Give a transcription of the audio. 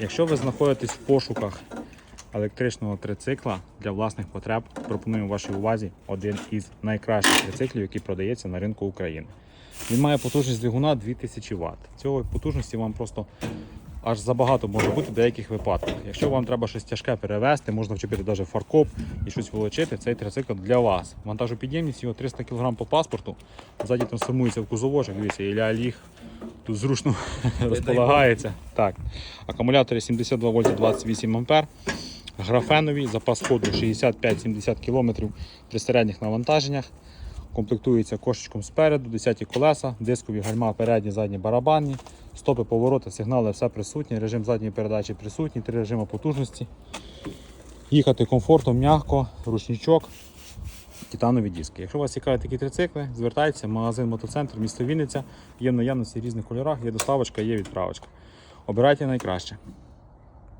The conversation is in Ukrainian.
Якщо ви знаходитесь в пошуках електричного трицикла для власних потреб, пропонуємо вашій увазі один із найкращих трициклів, який продається на ринку України. Він має потужність двигуна 2000 Вт. Цього потужності вам просто аж забагато може бути в деяких випадках. Якщо вам треба щось тяжке перевезти, можна вчепити навіть фаркоп і щось волочити, цей трицикл для вас. Вантажопідємність його 300 кг по паспорту. Ззаді трансформується в кузовочок, дивіться, Ілля ліг. Тут зручно розполагається. Так. Акумулятори 72 вольта 28 ампер. Графенові, запас ходу 65-70 км при середніх навантаженнях. Комплектується кошечком спереду, 10 колеса, дискові гальма, передні, задні барабанні, стопи, повороти, сигнали, все присутні, режим задньої передачі присутній, три режими потужності. Їхати комфортно, м'яко, ручничок, титанові диски. Якщо вас цікавлять такі трицикли, звертайтеся, магазин мотоцентр, місто Вінниця, є в наявності в різних кольорах, є доставочка, є відправочка. Обирайте найкраще.